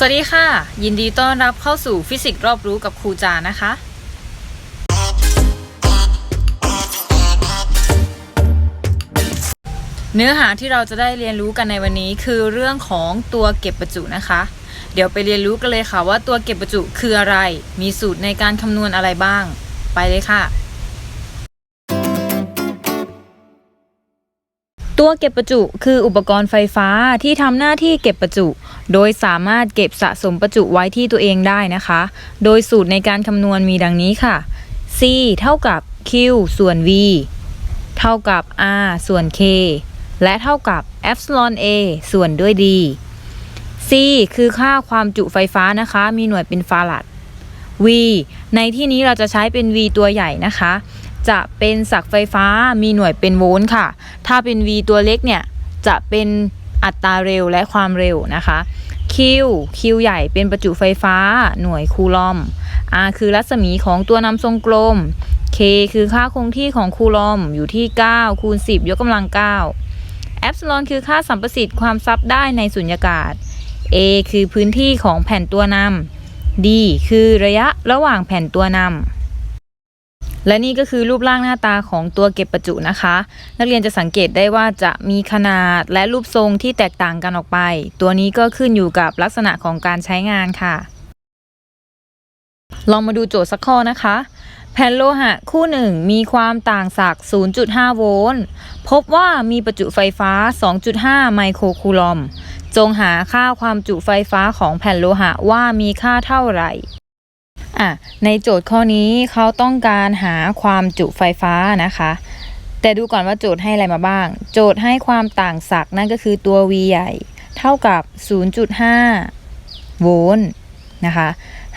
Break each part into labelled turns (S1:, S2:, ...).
S1: สวัสดีค่ะ ยินดีต้อนรับเข้าสู่ฟิสิกส์รอบรู้กับครูจานะคะ เนื้อหาที่เราจะได้เรียนรู้กันในวันนี้คือเรื่องของตัวเก็บประจุนะคะ เดี๋ยวไปเรียนรู้กันเลยค่ะว่าตัวเก็บประจุคืออะไร มีสูตรในการคำนวณอะไรบ้าง ไปเลยค่ะ ตัวเก็บประจุคืออุปกรณ์ไฟฟ้าที่ทำหน้าที่เก็บประจุ โดยสามารถเก็บสะสมประจุไว้ที่ตัวเองได้นะคะ โดยสูตรในการคำนวณมีดังนี้ค่ะ C เท่ากับ Q ส่วน V เท่ากับ R ส่วน K และเท่ากับ epsilon A ส่วนด้วย D C คือค่าความจุไฟฟ้านะคะ มีหน่วยเป็นฟาราด V ในที่นี้เราจะใช้เป็น V ตัวใหญ่นะคะ จะเป็นศักไฟฟ้ามีหน่วยเป็นโวลต์ค่ะ ถ้าเป็น V ตัวเล็กเนี่ย จะเป็นอัตราเร็วและความเร็วนะคะ Q Q ใหญ่เป็นประจุไฟฟ้าหน่วยคูลอม R คือรัศมีของตัวนำทรงกลม K คือค่าคงที่ของคูลอมอยู่ที่ 9 คูณ 10 ยกกำลัง9เอปซิลอนคือค่าสัมประสิทธิ์ความซับได้ในสุญญากาศ A คือพื้นที่ของแผ่นตัวนำ D คือระยะระหว่างแผ่นตัวนำ และนี่ก็คือรูปร่างหน้าตาของตัวเก็บประจุนะคะ นักเรียนจะสังเกตได้ว่าจะมีขนาดและรูปทรงที่แตกต่างกันออกไป ตัวนี้ก็ขึ้นอยู่กับลักษณะของการใช้งานค่ะ ลองมาดูโจทย์สักข้อนะคะ แผ่นโลหะคู่หนึ่งมีความต่างศักย์0.5 โวลต์ พบว่ามีประจุไฟฟ้า 2.5 ไมโครคูลอม จงหาค่าความจุไฟฟ้าของแผ่นโลหะว่ามีค่าเท่าไหร่ อะในโจทย์ข้อนี้เขาต้องการหาความจุไฟฟ้านะคะ แต่ดูก่อนว่าโจทย์ให้อะไรมาบ้าง โจทย์ให้ความต่างศักย์นั่นก็คือตัว V ใหญ่ เท่ากับ 0.5 โวลต์นะคะ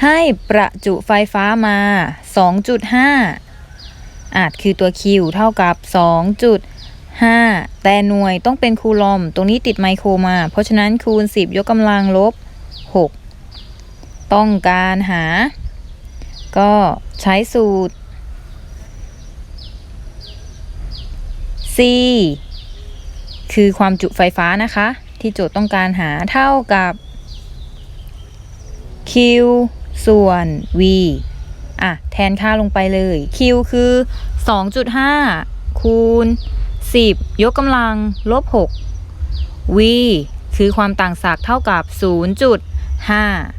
S1: ให้ประจุไฟฟ้ามา 2.5 อาจคือตัว Q เท่ากับ 2.5 แต่หน่วยต้องเป็นคูลอม ตรงนี้ติดไมโครมา เพราะฉะนั้นคูณ 10 ยกกำลังลบ 6 ต้องการหา ก็ใช้สูตร C คือความจุไฟฟ้านะคะ ที่โจทย์ต้องการหาเท่ากับ Q ส่วน V อะ แทนค่าลงไปเลย Q คือ 2.5 คูณ 10 ยกกำลัง ลบ 6 V คือความต่างศักย์เท่ากับ 0.5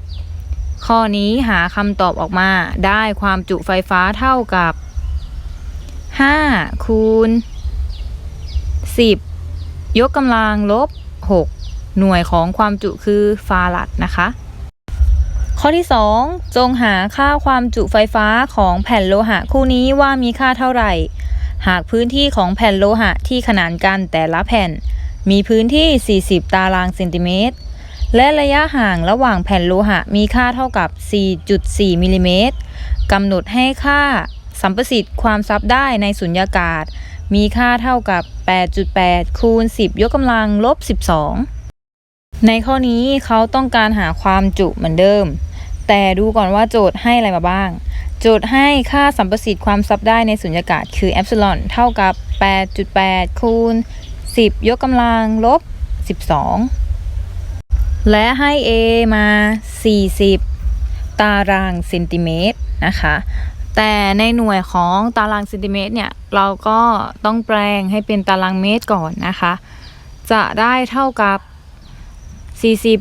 S1: ข้อนี้หาคำตอบออกมาได้ความจุไฟฟ้าเท่ากับ 5 คูณ 10 ยกกำลังลบ 6 หน่วยของความจุคือฟาราดนะคะ ข้อที่ 2 จงหาค่าความจุไฟฟ้าของแผ่นโลหะคู่นี้ว่ามีค่าเท่าไหร่ หากพื้นที่ของแผ่นโลหะที่ขนานกันแต่ละแผ่น มีพื้นที่ 40 ตารางเซนติเมตร และระยะห่างระหว่างแผ่นโลหะมีค่าเท่ากับ 4.4มิลลิเมตรกำหนดให้ค่าสัมประสิทธิ์ความซับได้ในสุญญากาศ มีค่าเท่ากับ 8.8 คูณ 10 ยกกำลังลบ 12 ในข้อนี้เขาต้องการหาความจุเหมือนเดิม แต่ดูก่อนว่าโจทย์ให้อะไรมาบ้าง โจทย์ให้ค่าสัมประสิทธิ์ความซับได้ในสุญญากาศคือเอปซิลอนเท่ากับ 8.8 คูณ 10 ยกกำลังลบ 12 และให้ A มา 40 ตารางเซนติเมตรนะคะ แต่ในหน่วยของตารางเซนติเมตรเนี่ย เราก็ต้องแปลงให้เป็นตารางเมตรก่อนนะคะ จะได้เท่ากับ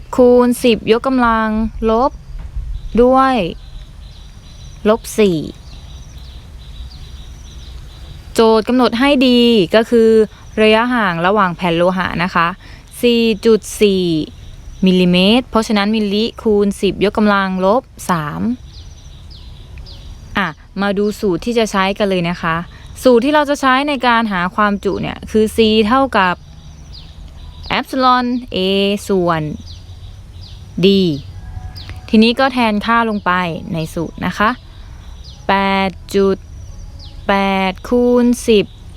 S1: 40 คูณ 10 ยกกำลังลบด้วย ลบ 4 โจทย์กำหนดให้ดีก็คือระยะห่างระหว่างแผ่นโลหะนะคะ 4.4 มิลลิเมตร เพราะฉะนั้นมิลลิคูณ 10 ยกกำลังลบ 3 อะ มาดูสูตรที่จะใช้กันเลยนะคะ สูตรที่เราจะใช้ในการหาความจุเนี่ย คือ C เท่ากับ epsilon A ส่วน D ทีนี้ก็แทนค่าลงไปในสูตรนะคะ 8.8 คูณ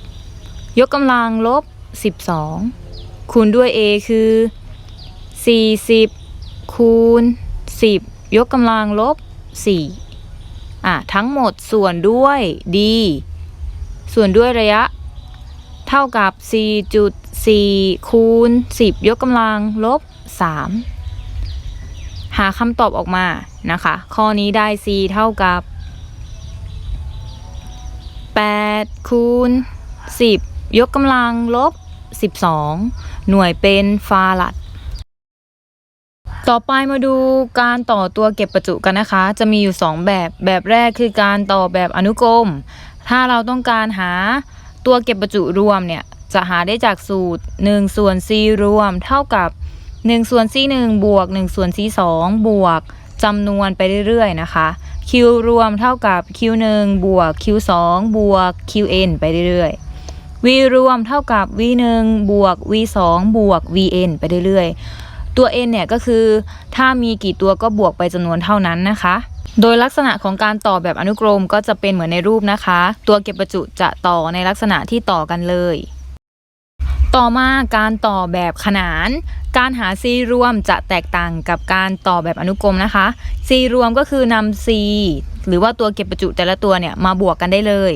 S1: 10 ยกกำลังลบ 12 คูณด้วย A คือ 40 คูณ 10 ยกกำลังลบ 4 อะ ทั้งหมดส่วนด้วย D ส่วนด้วยระยะ เท่ากับ 4.4 คูณ 10 ยกกำลังลบ 3 หาคำตอบออกมานะคะ ข้อนี้ได้ c เท่ากับ 8 คูณ 10 ยกกำลังลบ 12 หน่วยเป็นฟาลัด ต่อไปมาดูการต่อตัวเก็บประจุกันนะคะ จะมีอยู่ 2 แบบ แบบแรกคือการต่อแบบอนุกรม ถ้าเราต้องการหาตัวเก็บประจุรวมเนี่ยจะหาได้จากสูตร 1 ส่วน c รวม เท่ากับ 1 ส่วน c 1บวก 1 ส่วน c 2บวกจำนวนไปเรื่อยๆนะคะ q รวมเท่ากับ q 1บวก q 2บวก qn ไปเรื่อยๆ v รวมเท่ากับ v 1บวก v 2บวก vn ไปเรื่อยๆ ตัว n เนี่ยก็คือ ถ้ามีกี่ตัวก็บวกไปจำนวนเท่านั้นนะคะ โดยลักษณะของการต่อแบบอนุกรมก็จะเป็นเหมือนในรูปนะคะ ตัวเก็บประจุจะต่อในลักษณะที่ต่อกันเลย ต่อมาการต่อแบบขนาน การหา c รวมจะแตกต่างกับการต่อแบบอนุกรมนะคะ c รวมก็คือนำ c หรือว่าตัวเก็บประจุแต่ละตัวเนี่ยมาบวกกันได้เลย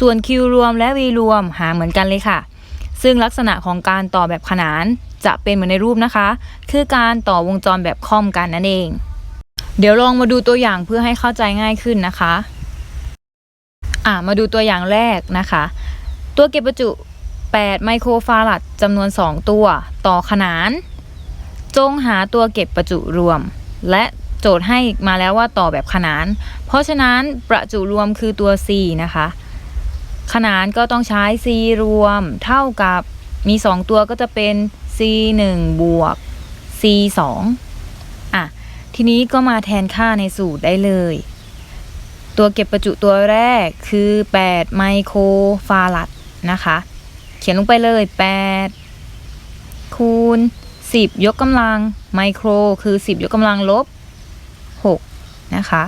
S1: ส่วน q รวมและ v รวมหาเหมือนกันเลยค่ะ ซึ่งลักษณะของการต่อแบบขนานจะเป็นเหมือนในรูปนะคะ คือการต่อวงจรแบบค่อมกันนั่นเอง เดี๋ยวลองมาดูตัวอย่างเพื่อให้เข้าใจง่ายขึ้นนะคะอะมาดูตัวอย่างแรกนะคะ ตัวเก็บประจุ 8 ไมโครฟารัดจำนวน 2 ตัวต่อขนาน จงหาตัวเก็บประจุรวม และโจทย์ให้มาแล้วว่าต่อแบบขนาน เพราะฉะนั้นประจุรวมคือตัว C นะคะ ขนานก็ต้องใช้ C รวม เท่ากับมี 2 ตัวก็จะเป็น C 1บวก C 2อะ ทีนี้ก็มาแทนค่าในสูตรได้เลย ตัวเก็บประจุตัวแรกคือ 8 ไมโครฟารัดนะคะ เขียนลงไปเลย 8 คูณ 10 ยกกำลังไมโครคือ 10 ยกกำลังลบ 6 นะคะ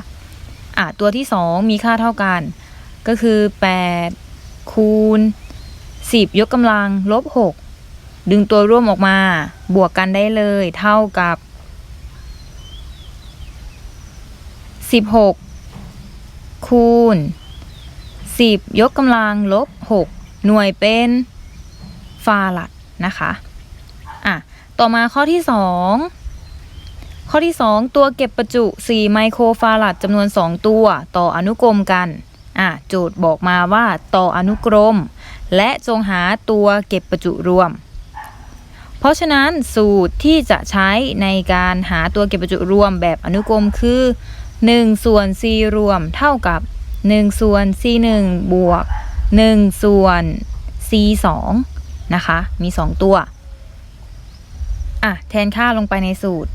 S1: อะ ตัวที่ 2 มีค่าเท่ากันก็คือ 8 คูณ 10 ยกกำลังลบ 6 ดึงตัวร่วมออกมา บวกกันได้เลย เท่ากับ 16 คูณ 10 ยกกำลังลบ 6 หน่วยเป็นฟาลัดนะคะ อะ ต่อมาข้อที่ 2ข้อที่ 2 ตัวเก็บประจุ 4 ไมโครฟารัดจำนวน 2 ตัว ต่ออนุกรมกัน อะโจทย์บอกมาว่าต่ออนุกรม และจงหาตัวเก็บประจุรวม เพราะฉะนั้นสูตรที่จะใช้ในการหาตัวเก็บประจุรวมแบบอนุกรมคือ 1 ส่วน c รวมเท่ากับ 1 ส่วน c 1บวก 1 ส่วน c 2นะคะ มี 2 ตัวอะแทนค่าลงไปในสูตร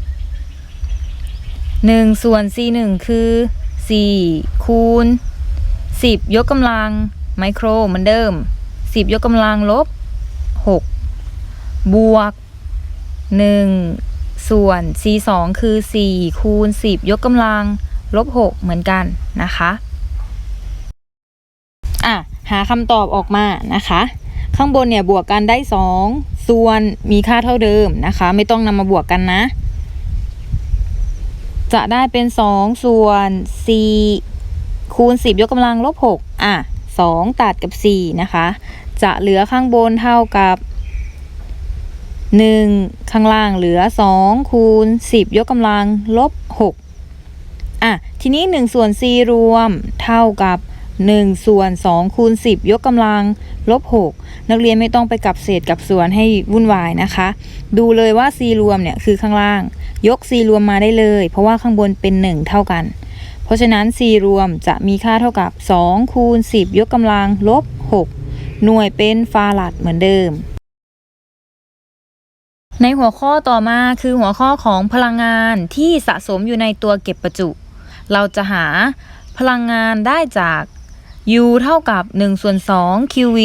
S1: 1 ส่วน c 1คือ 4 คูณ 10 ยกกำลังไมโครเหมือนเดิม 10 ยกกำลังลบ 6 บวก 1 ส่วน c 2คือ 4 คูณ 10 ยกกำลังลบ 6 เหมือนกันนะคะ อะ หาคำตอบออกมานะคะ ข้างบนเนี่ยบวกกันได้ 2 ส่วนมีค่าเท่าเดิมนะคะ ไม่ต้องนำมาบวกกันนะ จะได้เป็น 2 ส่วน 4 คูณ 10 ยกกำลังลบ 6 อะ 2 ตัดกับ 4 นะคะ จะเหลือข้างบนเท่ากับ 1 ข้างล่างเหลือ 2 คูณ 10 ยกกำลังลบ 6 อะ ทีนี้ 1 ส่วน c รวมเท่ากับ1ส่วน2คูณ10 ยกกำลังลบ 6 นักเรียนไม่ต้องไปกับเศษกับส่วนให้วุ่นวายนะคะ ดูเลยว่า c รวมเนี่ยคือข้างล่าง ยก c รวมมาได้เลย เพราะว่าข้างบนเป็น 1 เท่ากัน เพราะฉะนั้น c รวมจะมีค่าเท่ากับ 2 คูณ 10 ยกกำลังลบ 6 หน่วยเป็นฟารัดเหมือนเดิม ในหัวข้อต่อมาคือหัวข้อของพลังงานที่สะสมอยู่ในตัวเก็บประจุ เราจะหาพลังงานได้จาก U เท่ากับ1ส่วน2 QV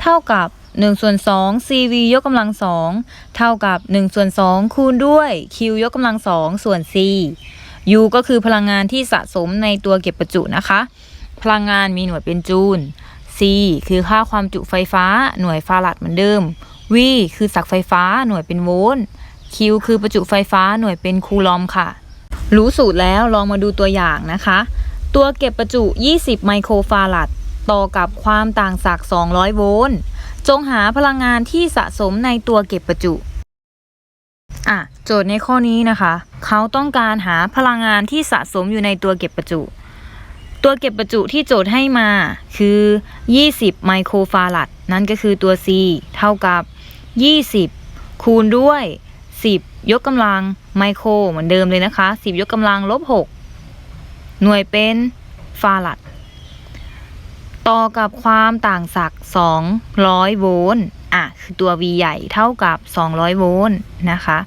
S1: เท่ากับ1ส่วน2 CV ยกกำลัง2เท่ากับ1ส่วน2คูณด้วย Q ยกกำลัง2ส่วน C U ก็คือพลังงานที่สะสมในตัวเก็บประจุนะคะ พลังงานมีหน่วยเป็นจูล C คือค่าความจุไฟฟ้าหน่วยฟารัดเหมือนเดิม V คือศักไฟฟ้าหน่วยเป็นโวลต์ Q คือประจุไฟฟ้าหน่วยเป็นคูลอมค่ะ รู้สูตรแล้วลองมาดูตัวอย่างนะคะ ตัวเก็บประจุ 20 ไมโครฟารัดต่อกับความต่างศัก200 โวลต์ จงหาพลังงานที่สะสมในตัวเก็บประจุ อะ จทย์ในข้อนี้นะคะ เขาต้องการหาพลังงานที่สะสมอยู่ในตัวเก็บประจุ ตัวเก็บประจุที่โจทย์ให้มาคือ 20 ไมโครฟารัดนั่นก็คือตัว C เท่ากับ 20 คูณด้วย 10 ยกกำลังไมโครเหมือนเดิมเลยนะคะ 10 ยกกำลังลบ 6 หน่วยเป็นฟารัดต่อกับความต่างศักย์200 โวลต์อะคือตัว V ใหญ่เท่ากับ 200 โวลต์นะคะ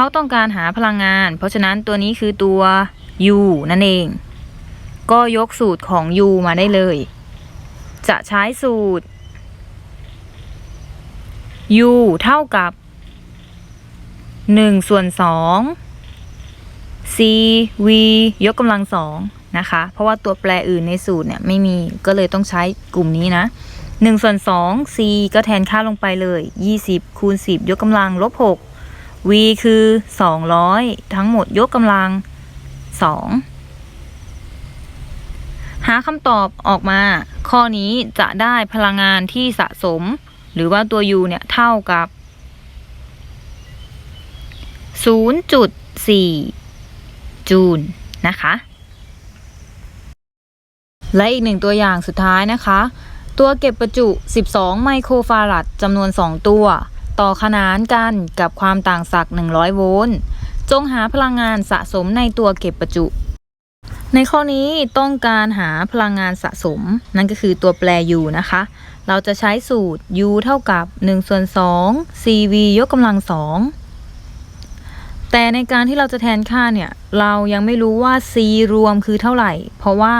S1: เขาต้องการหาพลังงาน เพราะฉะนั้นตัวนี้คือตัว U นั่นเอง ก็ยกสูตรของ U มาได้เลย จะใช้สูตร U เท่ากับ 1 ส่วน 2 C V ยกกำลังสองนะคะ เพราะว่าตัวแปรอื่นในสูตรเนี่ยไม่มีก็เลยต้องใช้กลุ่มนี้นะ1ส่วน2 C ก็แทนค่าลงไปเลย 20 คูณ 10 ยกกำลังลบ 6 V คือ 200 ทั้งหมดยกกำลัง 2 หาคำตอบออกมา ข้อนี้จะได้พลังงานที่สะสม หรือว่าตัว U เนี่ย เท่ากับ 0.4 จูลนะคะ และอีกหนึ่งตัวอย่างสุดท้ายนะคะ ตัวเก็บประจุ 12 ไมโครฟารัดจำนวน 2 ตัว ต่อขนานกันกับความต่างศักย์100 โวลต์ จงหาพลังงานสะสมในตัวเก็บประจุ ในข้อนี้ต้องการหาพลังงานสะสม นั่นก็คือตัวแปร U นะคะ เราจะใช้สูตร U เท่ากับ1ส่วน2 CV ยกกำลัง2แต่ในการที่เราจะแทนค่าเนี่ย เรายังไม่รู้ว่า C รวมคือเท่าไหร่ เพราะว่า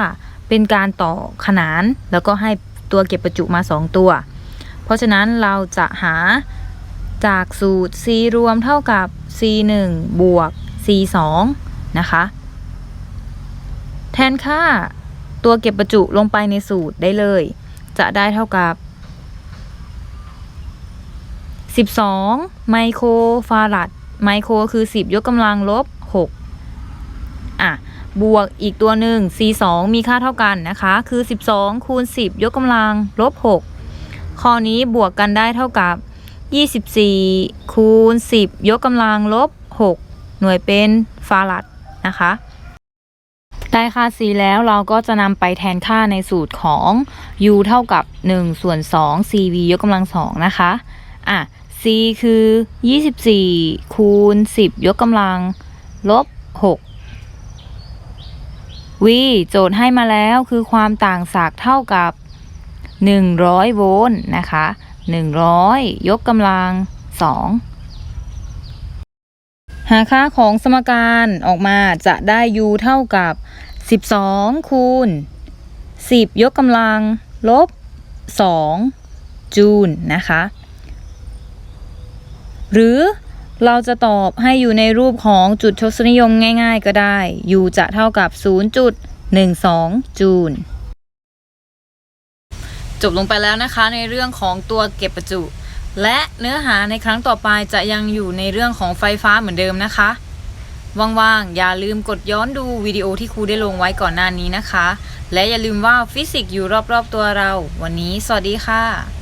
S1: เป็นการต่อขนาน แล้วก็ให้ตัวเก็บประจุมา 2 ตัว เพราะฉะนั้นเราจะหา จากสูตร C รวมเท่ากับ C 1บวก C 2นะคะ แทนค่าตัวเก็บประจุลงไปในสูตรได้เลย จะได้เท่ากับ 12 ไมโครฟารัดไมโครคือ 10 ยกกำลังลบ 6 อะ บวกอีกตัวหนึ่ง C2 มีค่าเท่ากันนะคะ คือ 12 คูณ 10 ยกกำลังลบ 6 ข้อนี้บวกกันได้เท่ากับ 24 คูณ 10 ยกกำลังลบ 6 หน่วยเป็นฟารัดนะคะ ได้ค่า C แล้วเราก็จะนำไปแทนค่าในสูตรของ U เท่ากับ 1 ส่วน 2 CV ยกกำลัง 2 นะคะ อะ C คือ 24 คูณ 10 ยกกำลัง ลบ 6 V โจทย์ให้มาแล้วคือความต่างศักย์เท่ากับ 100 โวลต์นะคะ 100 ยกกำลัง 2 หาค่าของสมการออกมาจะได้ U เท่ากับ 12 คูณ 10 ยกกำลัง ลบ 2 จูลนะคะ หรือเราจะตอบให้อยู่ในรูปของจุดทศนิยมง่ายๆก็ได้ U จะเท่ากับ 0.12 จูล จบลงไปแล้วนะคะในเรื่องของตัวเก็บประจุ และเนื้อหาในครั้งต่อไปจะยังอยู่ในเรื่องของไฟฟ้าเหมือนเดิมนะคะ ว่างๆ อย่าลืมกดย้อนดูวิดีโอที่ครูได้ลงไว้ก่อนหน้านี้นะคะ และอย่าลืมว่าฟิสิกส์อยู่รอบๆตัวเรา วันนี้ สวัสดีค่ะ